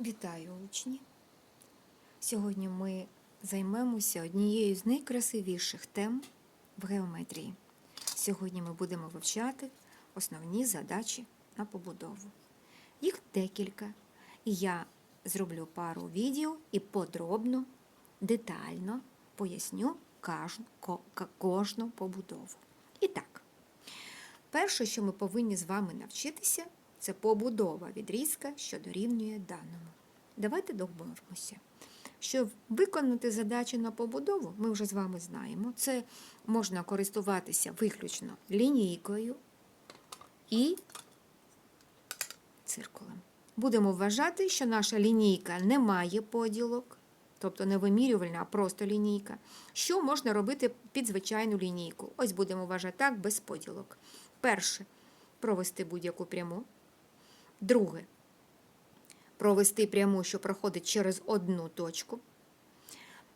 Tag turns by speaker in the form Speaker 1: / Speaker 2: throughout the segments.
Speaker 1: Вітаю, учні! Сьогодні ми займемося однією з найкрасивіших тем в геометрії. Сьогодні ми будемо вивчати основні задачі на побудову. Їх декілька, і я зроблю пару відео і подробно, детально поясню кожну побудову. І так, перше, що ми повинні з вами навчитися, це побудова відрізка, що дорівнює даному. Давайте домовимося. Щоб виконати задачу на побудову, ми вже з вами знаємо, це можна користуватися виключно лінійкою і циркулем. Будемо вважати, що наша лінійка не має поділок, тобто не вимірювальна, а просто лінійка. Що можна робити під звичайну лінійку? Ось будемо вважати так, без поділок. Перше провести будь-яку пряму. Друге провести пряму, що проходить через одну точку.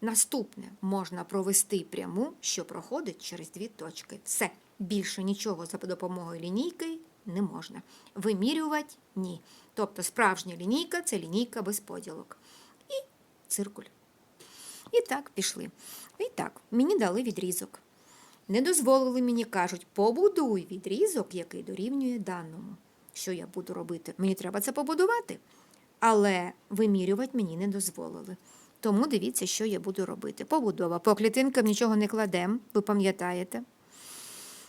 Speaker 1: Наступне можна провести пряму, що проходить через дві точки. Все. Більше нічого за допомогою лінійки не можна. Вимірювати ні. Тобто справжня лінійка це лінійка без поділок. І циркуль. І так пішли. І так, мені дали відрізок. Не дозволили мені, кажуть, побудуй відрізок, який дорівнює даному. Що я буду робити? Мені треба це побудувати. Але вимірювати мені не дозволили. Тому дивіться, що я буду робити. Побудова. По клітинкам нічого не кладемо, ви пам'ятаєте.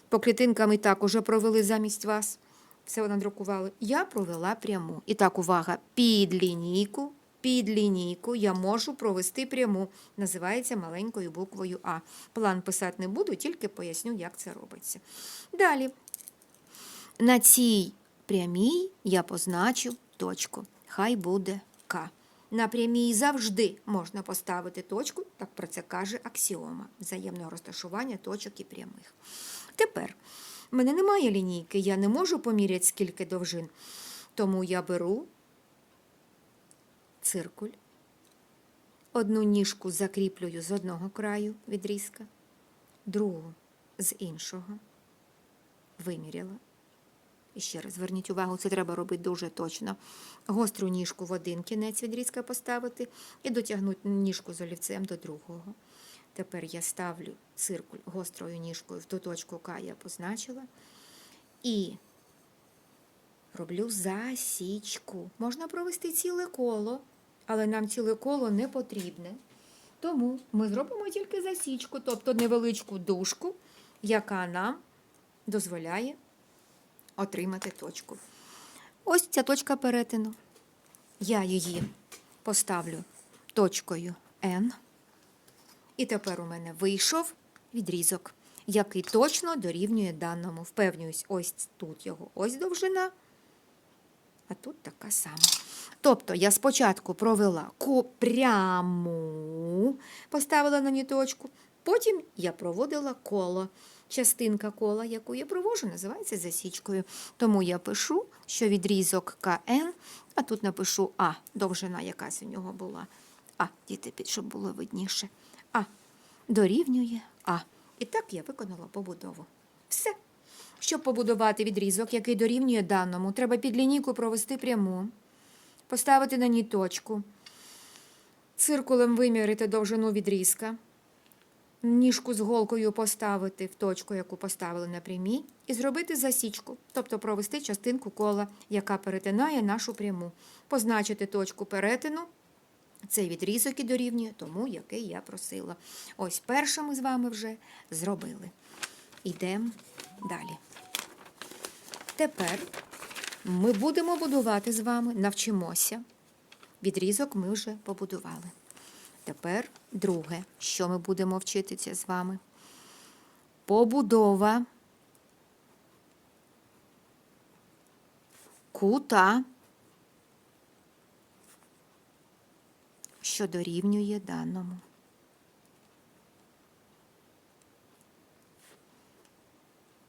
Speaker 1: По клітинкам і так уже провели замість вас. Все надрукували. Я провела пряму. І так, увага, під лінійку, під лінійку я можу провести пряму. Називається маленькою буквою А. План писати не буду, тільки поясню, як це робиться. Далі. На цій прямій я позначу точку. Хай буде К. На прямій завжди можна поставити точку, так про це каже аксіома взаємного розташування точок і прямих. Тепер в мене немає лінійки, я не можу поміряти скільки довжин. Тому я беру циркуль, одну ніжку закріплюю з одного краю відрізка, другу з іншого. Виміряла. І ще раз зверніть увагу, це треба робити дуже точно. Гостру ніжку в один кінець відрізка поставити і дотягнути ніжку з олівцем до другого. Тепер я ставлю циркуль гострою ніжкою в ту точку, яка я позначила. І роблю засічку. Можна провести ціле коло, але нам ціле коло не потрібне. Тому ми зробимо тільки засічку, тобто невеличку дужку, яка нам дозволяє отримати точку. Ось ця точка перетину. Я її поставлю точкою N. І тепер у мене вийшов відрізок, який точно дорівнює даному. Впевнююсь, ось тут його ось довжина, а тут така сама. Тобто я спочатку провела пряму, поставила на ній точку, потім я проводила коло. Частинка кола, яку я провожу, називається засічкою. Тому я пишу, що відрізок КН, а тут напишу А, довжина якась у нього була. А, діти, щоб було видніше. А дорівнює А. І так я виконала побудову. Все. Щоб побудувати відрізок, який дорівнює даному, треба під лінійку провести пряму, поставити на ній точку, циркулем вимірити довжину відрізка, ніжку з голкою поставити в точку, яку поставили на прямій, і зробити засічку, тобто провести частинку кола, яка перетинає нашу пряму, позначити точку перетину. Цей відрізок і дорівнює тому, який я просила. Ось перше ми з вами вже зробили. Йдемо далі. Тепер ми будемо будувати з вами, навчимося. Відрізок ми вже побудували. Тепер друге, що ми будемо вчитися з вами. Побудова кута, що дорівнює даному.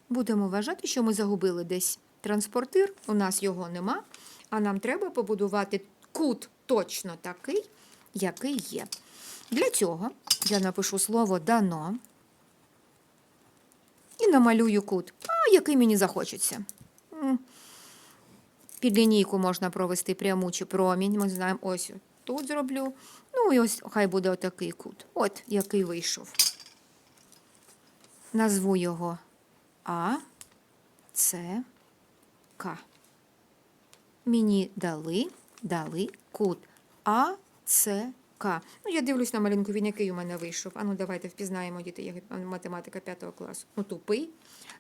Speaker 1: Будемо вважати, що ми загубили десь транспортир, у нас його нема, а нам треба побудувати кут точно такий, який є. Для цього я напишу слово дано і намалюю кут, який мені захочеться. Під лінійку можна провести пряму чи промінь. Ми знаємо, ось тут зроблю. Ну і ось хай буде отакий кут. От який вийшов. Назву його А, С, К. Мені дали, дали кут А, С, К. Ну, я дивлюсь на малюнку, він який у мене вийшов. Ану, давайте впізнаємо діти, я математика 5 класу. Ну, тупий.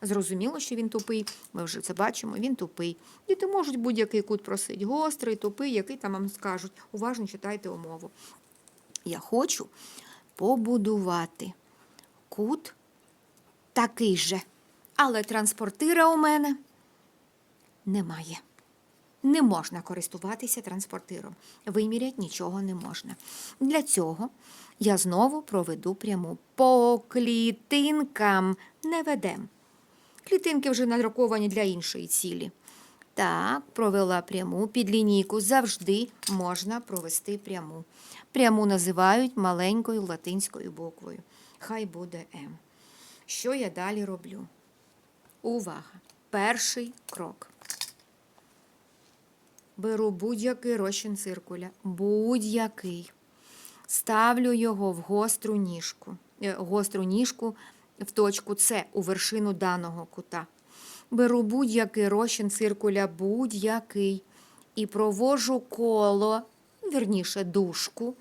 Speaker 1: Зрозуміло, що він тупий. Ми вже це бачимо, він тупий. Діти можуть будь-який кут просити. Гострий, тупий, який там вам скажуть. Уважно читайте умову. Я хочу побудувати кут такий же. Але транспортира у мене немає. Не можна користуватися транспортиром. Виміряти нічого не можна. Для цього я знову проведу пряму. По клітинкам не ведем. Клітинки вже надруковані для іншої цілі. Так, провела пряму під лінійку. Завжди можна провести пряму. Пряму називають маленькою латинською буквою. Хай буде М. Що я далі роблю? Увага! Перший крок. Беру будь-який розчин циркуля, будь-який. Ставлю його в гостру ніжку, е, гостру ніжку в точку С у вершину даного кута. Беру будь-який розчин циркуля, будь-який, і провожу коло, вірніше, дужку,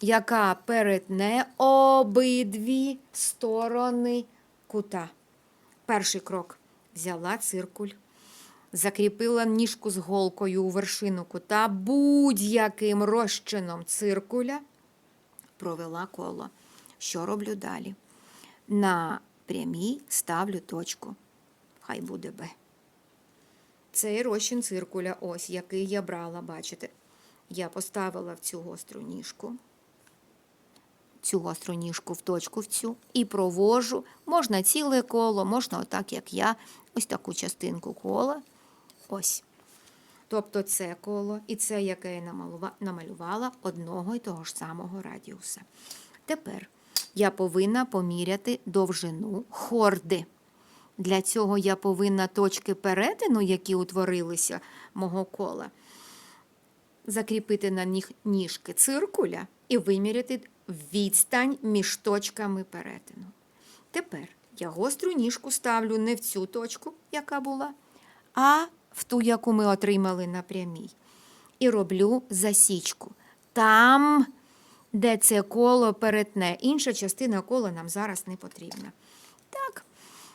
Speaker 1: яка перетне обидві сторони кута. Перший крок взяла циркуль, закріпила ніжку з голкою у вершину кута, будь-яким розчином циркуля провела коло. Що роблю далі? На прямій ставлю точку. Хай буде Б. Цей розчин циркуля, ось який я брала, бачите. Я поставила в цю гостру ніжку, цю гостру ніжку в точку в цю і провожу. Можна ціле коло, можна отак, як я, ось таку частинку кола. Ось. Тобто це коло і це, яке я намалювала одного і того ж самого радіуса. Тепер я повинна поміряти довжину хорди. Для цього я повинна точки перетину, які утворилися мого кола, закріпити на них ніжки циркуля і виміряти відстань між точками перетину. Тепер я гостру ніжку ставлю не в цю точку, яка була, а в ту, яку ми отримали на прямій. І роблю засічку. Там, де це коло перетне. Інша частина кола нам зараз не потрібна. Так,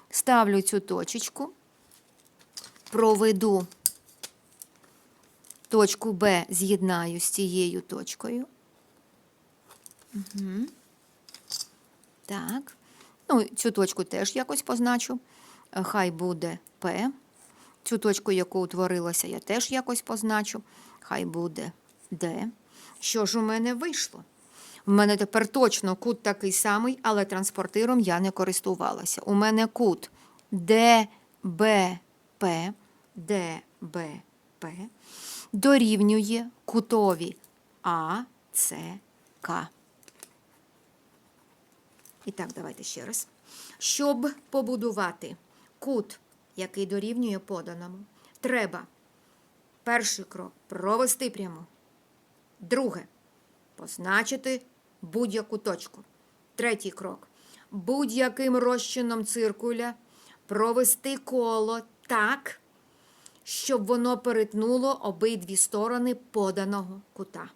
Speaker 1: ставлю цю точечку, проведу точку Б, з'єднаю з цією точкою. Угу. Так. Ну, цю точку теж якось позначу. Е, Хай буде П. Цю точку, яку утворилася, я теж якось позначу. Хай буде Д. Що ж у мене вийшло? У мене тепер точно кут такий самий, але транспортиром я не користувалася. У мене кут ДБП, ДБП дорівнює кутові АЦК. І так, давайте ще раз. Щоб побудувати кут, який дорівнює поданому, треба перший крок провести пряму. Друге позначити будь-яку точку. Третій крок будь-яким розчином циркуля провести коло так, щоб воно перетнуло обидві сторони поданого кута.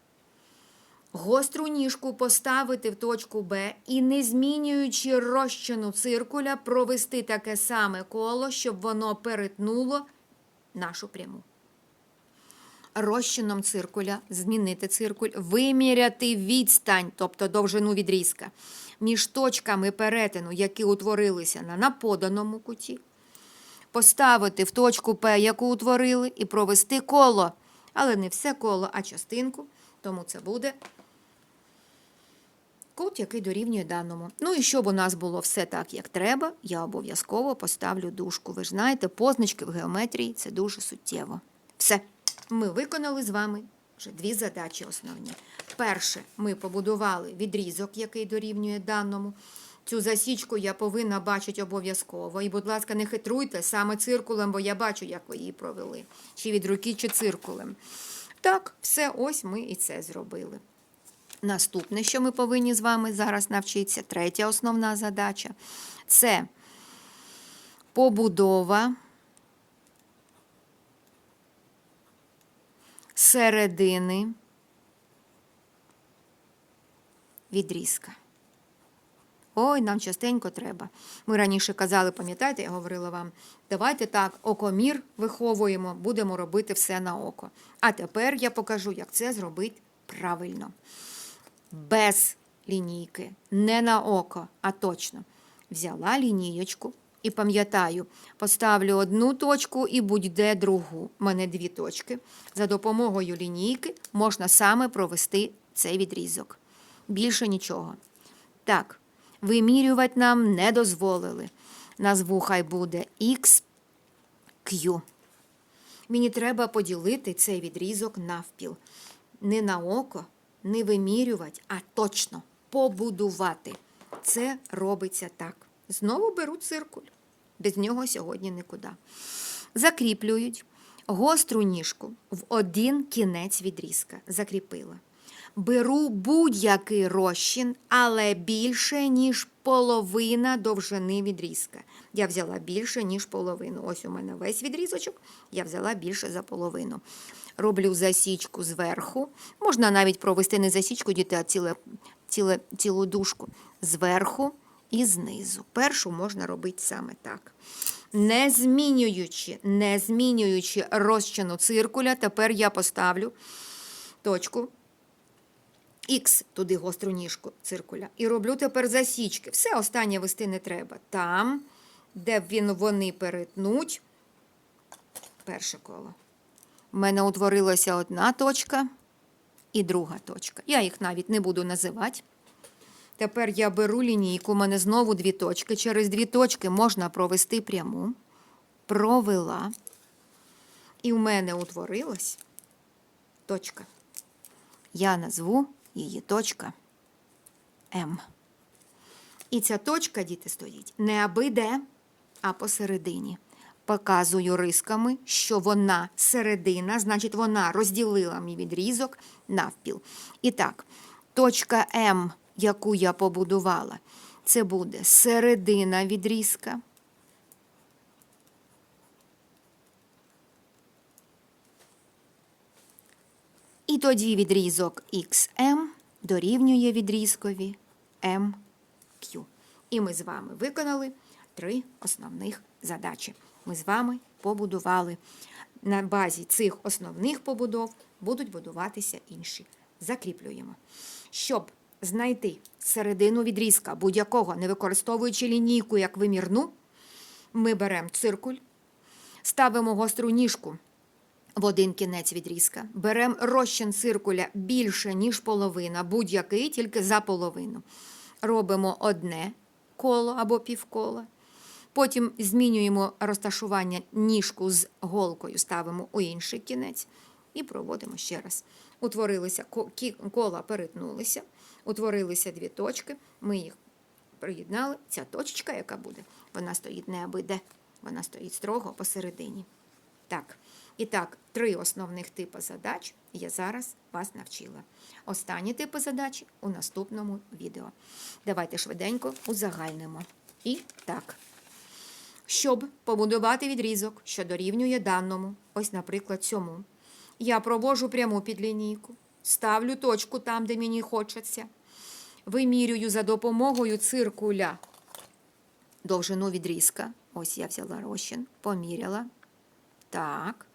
Speaker 1: Гостру ніжку поставити в точку Б і, не змінюючи розчину циркуля, провести таке саме коло, щоб воно перетнуло нашу пряму. Розчином циркуля змінити циркуль, виміряти відстань, тобто довжину відрізка, між точками перетину, які утворилися на наподаному куті, поставити в точку П, яку утворили, і провести коло. Але не все коло, а частинку, тому це буде кут, який дорівнює даному. Ну і щоб у нас було все так, як треба, я обов'язково поставлю дужку. Ви ж знаєте, позначки в геометрії це дуже суттєво. Все. Ми виконали з вами вже дві задачі основні. Перше, ми побудували відрізок, який дорівнює даному. Цю засічку я повинна бачити обов'язково. І, будь ласка, не хитруйте саме циркулем, бо я бачу, як ви її провели. Чи від руки, чи циркулем. Так, все, ось ми і це зробили. Наступне, що ми повинні з вами зараз навчитися, третя основна задача це побудова середини відрізка. Ой, нам частенько треба. Ми раніше казали, пам'ятаєте, я говорила вам, давайте так, окомір виховуємо, будемо робити все на око. А тепер я покажу, як це зробити правильно. Без лінійки, не на око, а точно. Взяла лінієчку і пам'ятаю, поставлю одну точку і будь-де другу. У мене дві точки. За допомогою лінійки можна саме провести цей відрізок. Більше нічого. Так, вимірювати нам не дозволили. Назву хай буде X, Q. Мені треба поділити цей відрізок навпіл. Не на око, не вимірювати, а точно побудувати. Це робиться так. Знову беру циркуль. Без нього сьогодні нікуди. Закріплюють гостру ніжку в один кінець відрізка. Закріпила. Беру будь-який розчин, але більше, ніж половина довжини відрізка. Я взяла більше, ніж половину. Ось у мене весь відрізочок, я взяла більше за половину. Роблю засічку зверху. Можна навіть провести не засічку, діти, а ціле, ціле, цілу дужку. Зверху і знизу. Першу можна робити саме так. Не змінюючи, не змінюючи розчину циркуля, тепер я поставлю точку Х туди гостру ніжку циркуля. І роблю тепер засічки. Все останнє вести не треба. Там, де він, вони перетнуть, перше коло. У мене утворилася одна точка і друга точка. Я їх навіть не буду називати. Тепер я беру лінійку, у мене знову дві точки. Через дві точки можна провести пряму. Провела. І в мене утворилась точка. Я назву її точка М. І ця точка, діти, стоїть не аби де, а посередині. Показую рисками, що вона середина, значить, вона розділила мій відрізок навпіл. І так, точка М, яку я побудувала, це буде середина відрізка. І тоді відрізок XM дорівнює відрізкові MQ. І ми з вами виконали три основних задачі. Ми з вами побудували. На базі цих основних побудов будуть будуватися інші. Закріплюємо. Щоб знайти середину відрізка будь-якого, не використовуючи лінійку як вимірну, ми беремо циркуль, ставимо гостру ніжку в один кінець відрізка. Беремо розчин циркуля більше, ніж половина, будь-який, тільки за половину. Робимо одне коло або півкола. Потім змінюємо розташування ніжку з голкою, ставимо у інший кінець і проводимо ще раз. Утворилися кола перетнулися, утворилися дві точки. Ми їх приєднали. Ця точечка, яка буде, вона стоїть не аби де, вона стоїть строго посередині. Так, і так, три основних типи задач я зараз вас навчила. Останні типи задач у наступному відео. Давайте швиденько узагальнимо. І так. Щоб побудувати відрізок, що дорівнює даному, ось, наприклад, цьому, я провожу пряму під лінійку, ставлю точку там, де мені хочеться, вимірюю за допомогою циркуля довжину відрізка. Ось я взяла розчин, поміряла. Так.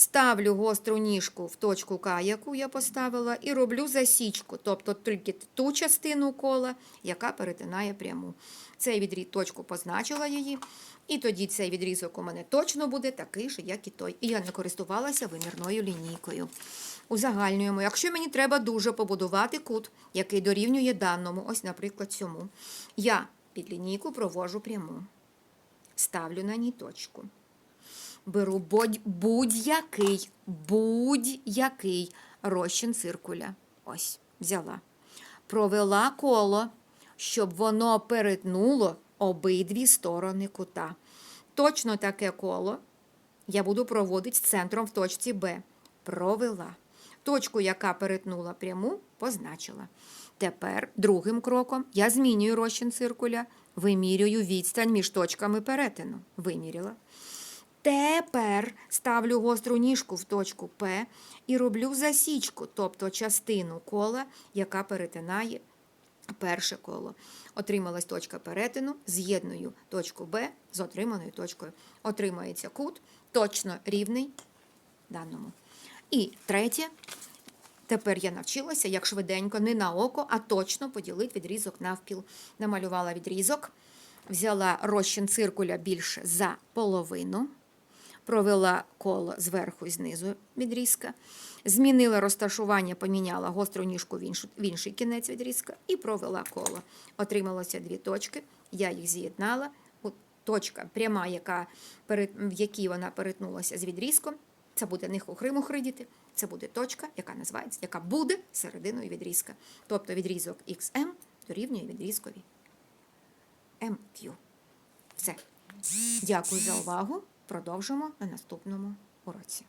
Speaker 1: Ставлю гостру ніжку в точку К, яку я поставила, і роблю засічку, тобто тільки ту частину кола, яка перетинає пряму. Цей відріз точку позначила її, і тоді цей відрізок у мене точно буде такий же, як і той. І я не користувалася вимірною лінійкою. Узагальнюємо, якщо мені треба дуже побудувати кут, який дорівнює даному, ось, наприклад, цьому, я під лінійку провожу пряму, ставлю на ній точку. Беру будь- будь-який, будь-який розчин циркуля. Ось, взяла. Провела коло, щоб воно перетнуло обидві сторони кута. Точно таке коло я буду проводити з центром в точці Б. Провела. Точку, яка перетнула пряму, позначила. Тепер другим кроком я змінюю розчин циркуля, вимірюю відстань між точками перетину. Виміряла. Тепер ставлю гостру ніжку в точку П і роблю засічку, тобто частину кола, яка перетинає перше коло. Отрималась точка перетину, з'єдную точку Б з отриманою точкою. Отримається кут точно рівний даному. І третє. Тепер я навчилася, як швиденько, не на око, а точно поділити відрізок навпіл. Намалювала відрізок, взяла розчин циркуля більше за половину, провела коло зверху і знизу відрізка, змінила розташування, поміняла гостру ніжку в, іншу, в інший кінець відрізка і провела коло. Отрималося дві точки, я їх з'єднала. Точка пряма, яка, в якій вона перетнулася з відрізком, це буде не хухри-мухридіти, це буде точка, яка називається, яка буде серединою відрізка. Тобто відрізок XM дорівнює відрізкові MQ. Все. Дякую за увагу. Продовжимо на наступному уроці.